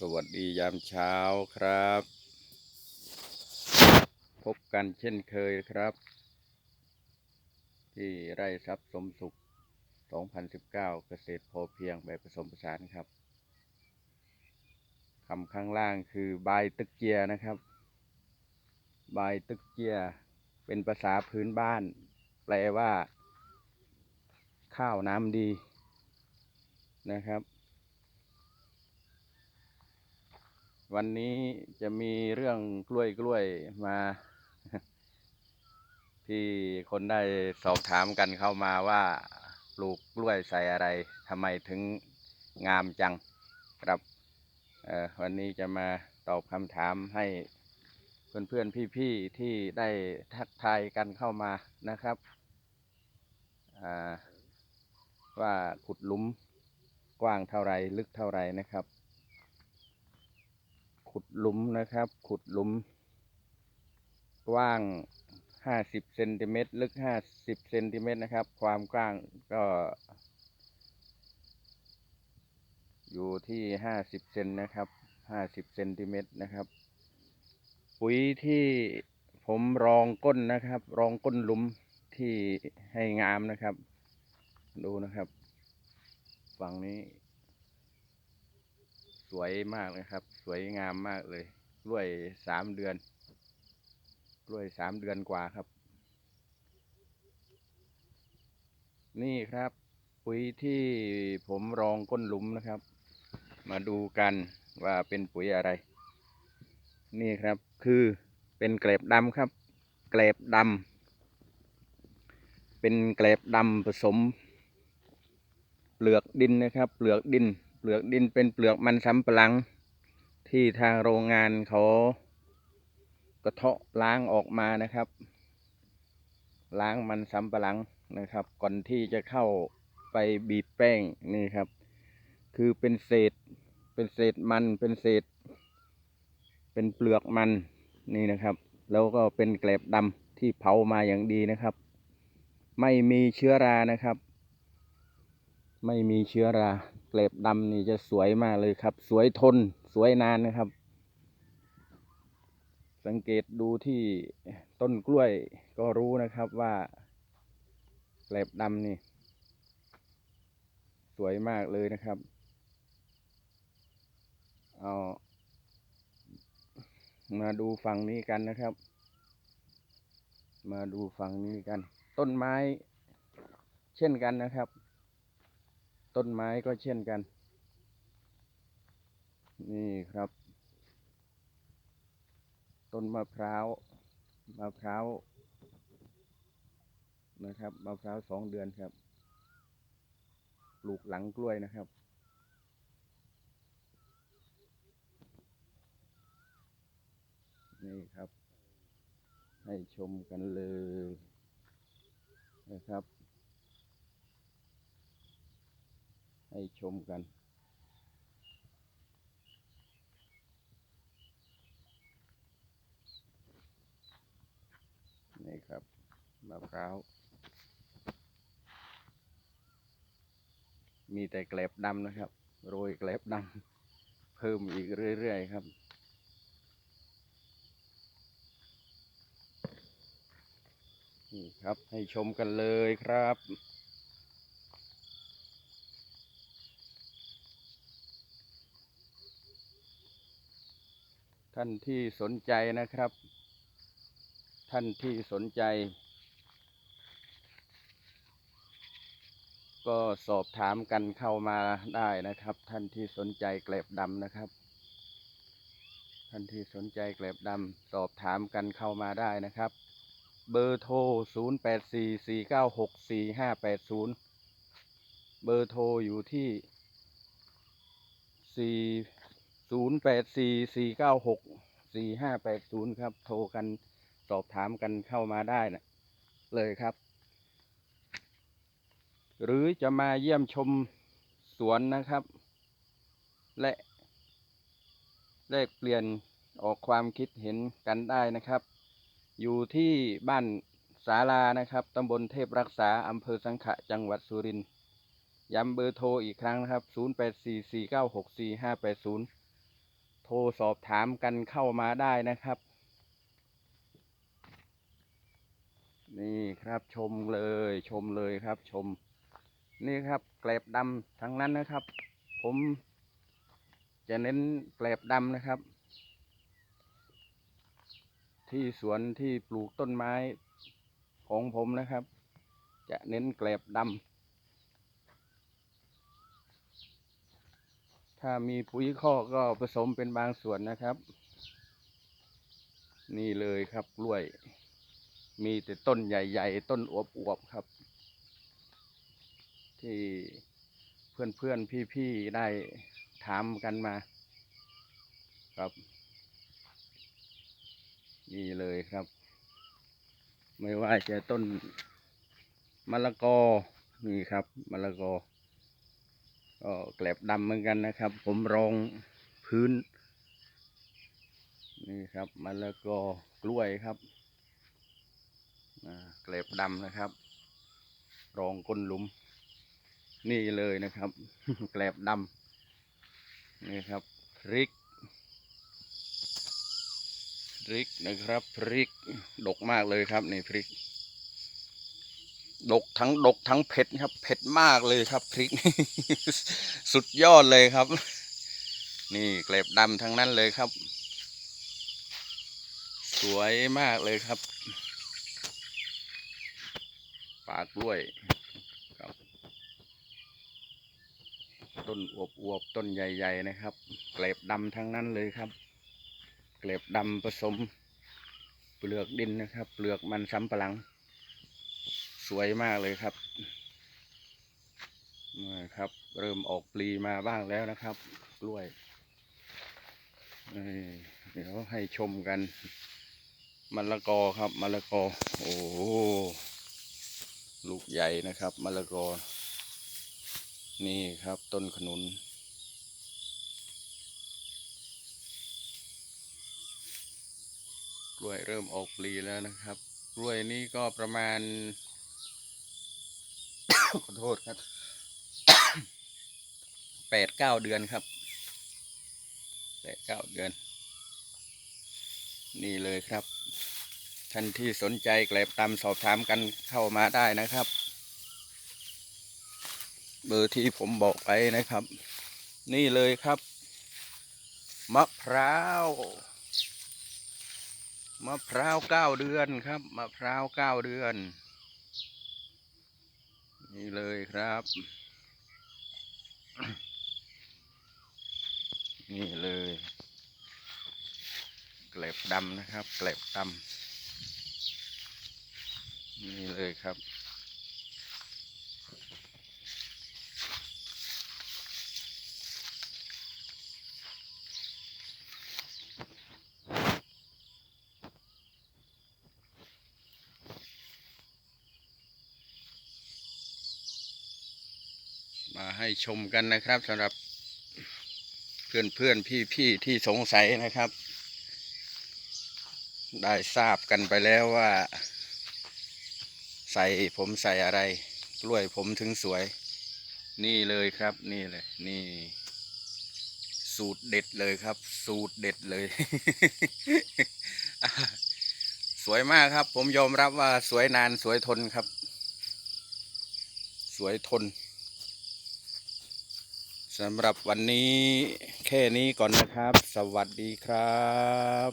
สวัสดียามเช้าครับ พบกันเช่นเคยครับ ที่ไร่ทรัพย์สมสุข 2019 เกษตรพอเพียงแบบผสมผสานครับคำข้างล่างคือ บายตึกเจียนะครับ บายตึกเจียเป็นภาษาพื้นบ้าน แปลว่า ข้าวน้ำดีนะครับ วันนี้จะมีเรื่องกล้วยกล้วยมา ที่คนได้สอบถามกันเข้ามาว่าปลูกกล้วยใส่อะไรทำไมถึงงามจังครับวันนี้จะมาตอบคำถามให้เพื่อนเพื่อนพี่พี่ๆที่ได้ทักทายกันเข้ามานะครับว่าขุดหลุมกว้างเท่าไรลึกเท่าไรนะครับ ขุดหลุมนะครับ ขุดหลุม กว้าง 50เซนติเมตรลึก 50เซนติเมตรนะครับ ความกว้างก็ อยู่ที่ 50เซนนะครับ 50เซนติเมตรนะครับ ปุ๋ยที่ผมรองก้นนะครับ รองก้นหลุมที่ให้งามนะครับ ดูนะครับ ฝั่งนี้ วยมากเลยครับ สวยงามมากเลยกล้วยสามเดือนกล้วยสามเดือนกว่าครับ นี่ครับ ปุ๋ยที่ผมรองก้นหลุมนะครับ มาดูกันว่าเป็นปุ๋ยอะไร นี่ครับคือเป็นเกล็บดำครับ เกล็บดำเป็นเกล็บดำผสม เปลือกดินนะครับ เปลือกดิน ปลือกดินเป็นเปลือกมันสำปะหลัง ที่ทางโรงงานเขากระเทาะล้างออกมานะครับ ล้างมันสำปะหลังนะครับ ก่อนที่จะเข้าไปบีบแป้งนี่ครับ คือเป็นเศษ เป็นเศษมันเป็นเศษ เป็นเปลือกมันนี่นะครับ แล้วก็เป็นเกลบดำที่เผามาอย่างดีนะครับ ไม่มีเชื้อรานะครับ ไม่มีเชื้อรา เกล็บดำนี่จะสวยมากเลยครับ สวยทนสวยนานนะครับ สังเกตดูที่ต้นกล้วยก็รู้นะครับว่าเกล็บดำนี่ สวยมากเลยนะครับเอามาดูฝั่งนี้กันนะครับ มาดูฝั่งนี้กัน ต้นไม้เช่นกันนะครับ ต้นไม้ก็เช่นกัน นี่ครับ ต้นมะพร้าวมะพร้าวนะครับมะพร้าวสองเดือนครับ ปลูกหลังกล้วยนะครับนี่ครับ ให้ชมกันเลยนะครับ ให้ชมกัน นี่ครับมะพร้าว มีแต่เกล็บดำนะครับ โรยเกล็บดำเพิ่มอีกเรื่อย ๆ ครับนี่ครับให้ชมกันเลยครับ ท่านที่สนใจนะครับ ท่านที่สนใจ ก็สอบถามกันเข้ามาได้นะครับ ท่านที่สนใจเกล็บดำนะครับ ท่านที่สนใจเกล็บดำสอบถามกันเข้ามาได้นะครับ เบอร์โทร 0 8 4 4 9 6 4 5 8 0 เบอร์โทรอยู่ที่4 0 8 4 4 9 6 4 5 8 0ครับ โทรกันสอบถามกันเข้ามาได้นะเลยครับ หรือจะมาเยี่ยมชมสวนนะครับ และแลกเปลี่ยนออกความคิดเห็นกันได้นะครับ อยู่ที่บ้านศาลานะครับตำบลเทพรักษาอำเภอสังขะจังหวัดสุรินทร์ย้ำเบอร์โทรอีกครั้งนะครับ 0844964580 โทรสอบถามกันเข้ามาได้นะครับ นี่ครับชมเลยชมเลยครับชม นี่ครับแกลบดำทั้งนั้นนะครับ ผมจะเน้นแกลบดำนะครับ ที่สวนที่ปลูกต้นไม้ของผมนะครับ จะเน้นแกลบดำ ถ้ามีปุ๋ยคอกก็ผสมเป็นบางส่วนนะครับ นี่เลยครับกล้วย มีแต่ต้นใหญ่ ๆ ต้นอวบๆครับ ที่เพื่อนๆพี่ๆได้ถามกันมา ครับ นี่เลยครับ ไม่ว่าจะต้นมะละกอนี่ครับมะละกอ ก็แกลบดำเหมือนกันนะครับ ผมรองพื้น นี่ครับมะละกอกล้วยครับแกลบดำนะครับ รองก้นหลุม นี่เลยนะครับ แกลบดำนี่ครับพริกพริกนะครับพริกดกมากเลยครับนี่พริก ดกทั้งดกทั้งเผ็ดครับ เผ็ดมากเลยครับพริกสุดยอดเลยครับ นี่เกล็บดำทั้งนั้นเลยครับ สวยมากเลยครับปากล้วยครับ ต้นอวบอวบๆต้นใหญ่ ๆ นะครับ เกล็บดำทั้งนั้นเลยครับ เกล็บดำผสม เปลือกดินนะครับ เปลือกมันสำปะหลัง สวยมากเลยครับนะครับ เริ่มออกปลีมาบ้างแล้วนะครับ กล้วยเดี๋ยวให้ชมกันมะละกอครับมะละกอ โอ้โหลูกใหญ่นะครับมะละกอ นี่ครับต้นขนุน กล้วยเริ่มออกปลีแล้วนะครับ กล้วยนี้ก็ประมาณ ขอโทษครับแปดเก้าเดือนครับแปดเก้าเดือน นี่เลยครับ ท่านที่สนใจแกลบตามสอบถามกันเข้ามาได้นะครับ เบอร์ที่ผมบอกไปนะครับ นี่เลยครับ มะพร้าวมะพร้าวเก้าเดือนครับ มะพร้าวเก้าเดือน นี่เลยครับ นี่เลยเกล็บดำนะครับ เกล็บดำนี่เลยครับ มาให้ชมกันนะครับสำหรับเพื่อนเพื่อนพี่พี่ที่สงสัยนะครับ ได้ทราบกันไปแล้วว่า ใส่ผมใส่อะไร กล้วยผมถึงสวย นี่เลยครับนี่เลยนี่ สูตรเด็ดเลยครับ สูตรเด็ดเลย สวยมากครับ ผมยอมรับว่าสวยนานสวยทนครับ สวยทน สำหรับวันนี้แค่นี้ก่อนนะครับ สวัสดีครับ